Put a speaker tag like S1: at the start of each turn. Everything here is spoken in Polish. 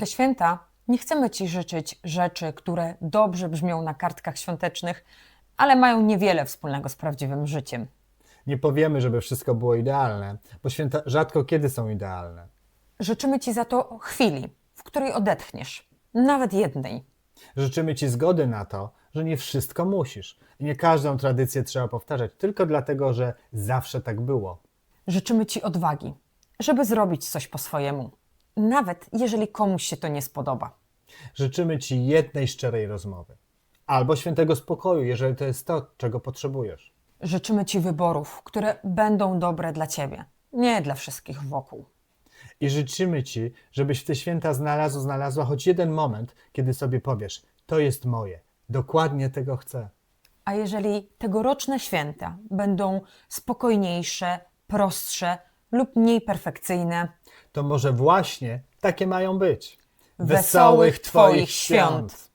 S1: te święta nie chcemy Ci życzyć rzeczy, które dobrze brzmią na kartkach świątecznych, ale mają niewiele wspólnego z prawdziwym życiem.
S2: Nie powiemy, żeby wszystko było idealne, bo święta rzadko kiedy są idealne.
S1: Życzymy Ci za to chwili, w której odetchniesz, nawet jednej.
S2: Życzymy Ci zgody na to, że nie wszystko musisz. I nie każdą tradycję trzeba powtarzać, tylko dlatego, że zawsze tak było.
S1: Życzymy Ci odwagi, żeby zrobić coś po swojemu, nawet jeżeli komuś się to nie spodoba.
S2: Życzymy Ci jednej szczerej rozmowy. Albo świętego spokoju, jeżeli to jest to, czego potrzebujesz.
S1: Życzymy Ci wyborów, które będą dobre dla Ciebie, nie dla wszystkich wokół.
S2: I życzymy Ci, żebyś w te święta znalazł, znalazła choć jeden moment, kiedy sobie powiesz: To jest moje, dokładnie tego chcę.
S1: A jeżeli tegoroczne święta będą spokojniejsze, prostsze lub mniej perfekcyjne,
S2: To może właśnie takie mają być.
S1: Wesołych Twoich świąt!